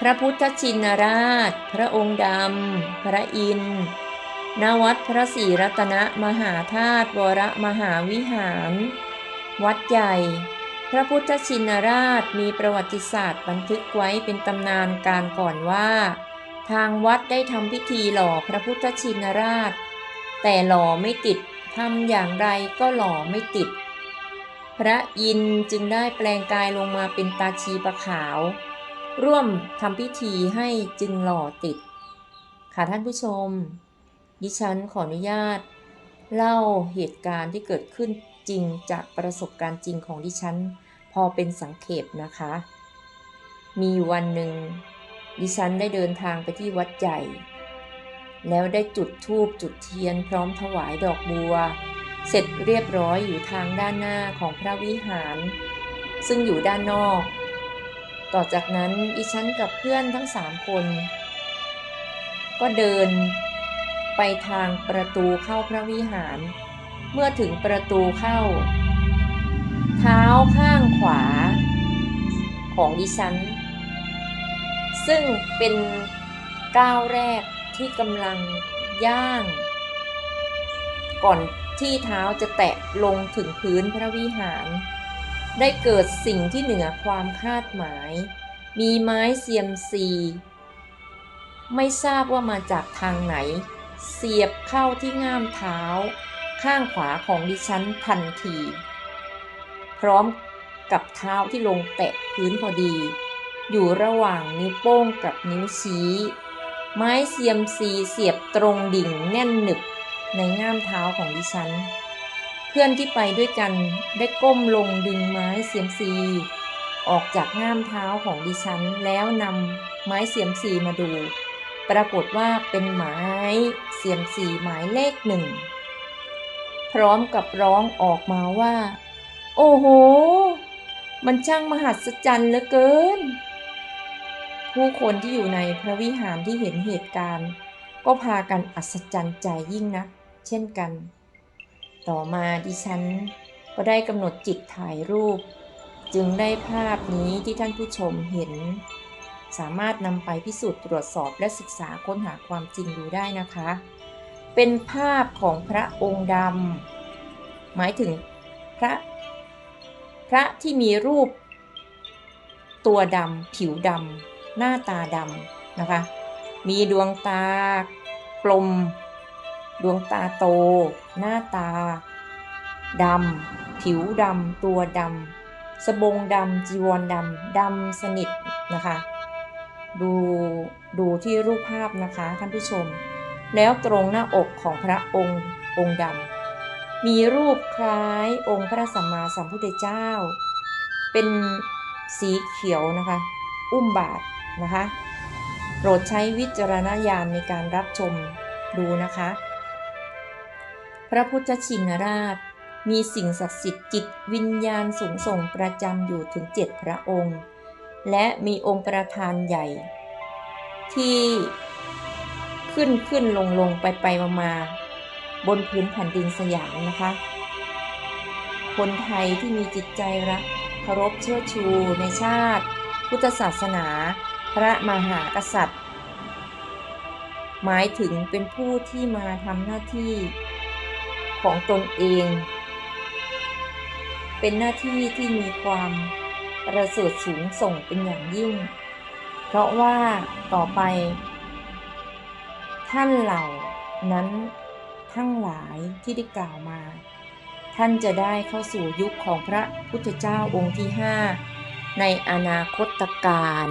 พระพุทธชินราช พระองค์ดำ พระอินทร์ณวัดพระศรีรัตนมหาธาตุวรมหาวิหาร วัดใหญ่ พระพุทธชินราชมีประวัติศาสตร์บันทึกไว้เป็นตำนานการก่อนว่า ทางวัดได้ทำพิธีหล่อพระพุทธชินราช แต่หล่อไม่ติดทำอย่างไรก็หล่อไม่ติด พระอินทร์จึงได้แปลงกายลงมาเป็นตาชีประขาว ร่วมทำพิธีให้จึงหล่อติด ค่ะท่านผู้ชม ดิฉันขออนุญาต เล่าเหตุการณ์ที่เกิดขึ้นจริงจากประสบการณ์จริงของดิฉัน พอเป็นสังเขปนะคะ มีวันหนึ่ง ดิฉันได้เดินทางไปที่วัดใหญ่ แล้วได้จุดธูปจุดเทียนพร้อมถวายดอกบัว เสร็จเรียบร้อยอยู่ทางด้านหน้าของพระวิหาร ซึ่งอยู่ด้านนอก ต่อจากนั้นดิฉันกับเพื่อนทั้งสามคน ก็เดินไปทางประตูเข้าพระวิหาร เมื่อถึงประตูเข้า เท้าข้างขวา ของดิฉัน ซึ่งเป็นก้าวแรกที่กำลังย่าง ก่อนที่เท้าจะแตะลงถึงพื้นพระวิหาร ได้เกิดสิ่งที่เหนือความคาดหมาย มีไม้เสียมซี ไม่ทราบว่ามาจากทางไหน เสียบเข้าที่ง่ามเท้า ข้างขวาของดิฉันทันที พร้อมกับเท้าที่ลงแตะพื้นพอดี อยู่ระหว่างนิ้วโป้งกับนิ้วชี้ ไม้เสียมซีเสียบตรงดิ่งแน่นหนึบในง่ามเท้าของดิฉัน พื่อนที่ไปด้วยกันได้ก้มลงดึงไม้เสียมซีออกจากง่ามเท้าของดิฉันแล้วนำไม้เสียมซีมาดู ปรากฏว่าเป็นไม้เสียมซีหมายเลขหนึ่ง พร้อมกับร้องออกมาว่า โอ้โห มันช่างมหัศจรรย์เหลือเกิน ผู้คนที่อยู่ในพระวิหารที่เห็นเหตุการณ์ ก็พากันอัศจรรย์ใจยิ่งนักเช่นกัน ต่อมาดิฉันก็ได้กำหนดจิตถ่ายรูป จึงได้ภาพนี้ที่ท่านผู้ชมเห็น สามารถนำไปพิสูจน์ตรวจสอบและศึกษาค้นหาความจริงดูได้นะคะ เป็นภาพของพระองค์ดำหมายถึงพระพระที่มีรูป ตัวดำผิวดำหน้าตาดำนะคะ มีดวงตากลม ดวงตาโต หน้าตาดำผิวดำตัวดำสบงดำจีวรดำดำสนิทนะคะ ดูดูที่รูปภาพนะคะท่านผู้ชม แล้วตรงหน้าอกของพระองค์องค์ดำมีรูปคล้ายองค์พระสัมมาสัมพุทธเจ้า เป็นสีเขียวนะคะ อุ้มบาทนะคะ โปรดใช้วิจารณญาณในการรับชมดูนะคะ พระพุทธชินราช มีสิ่งศักดิ์สิทธิ์จิตวิญญาณสูงส่งประจำอยู่ถึงเจ็ดพระองค์ และมีองค์ประธานใหญ่ ที่ขึ้นขึ้นลงลงไปไปมามาบนพื้นแผ่นดินสยามนะคะ คนไทยที่มีจิตใจรักเคารพเชื่อชูในชาติ พุทธศาสนา พระมหากษัตริย์ หมายถึงเป็นผู้ที่มาทำหน้าที่ ของตนเอง เป็นหน้าที่ที่มีความประเสริฐสูงส่งเป็นอย่างยิ่ง เพราะว่าต่อไป ท่านเหล่านั้นทั้งหลายที่ได้กล่าวมา ท่านจะได้เข้าสู่ยุคของพระพุทธเจ้าองค์ที่ห้าในอนาคตการ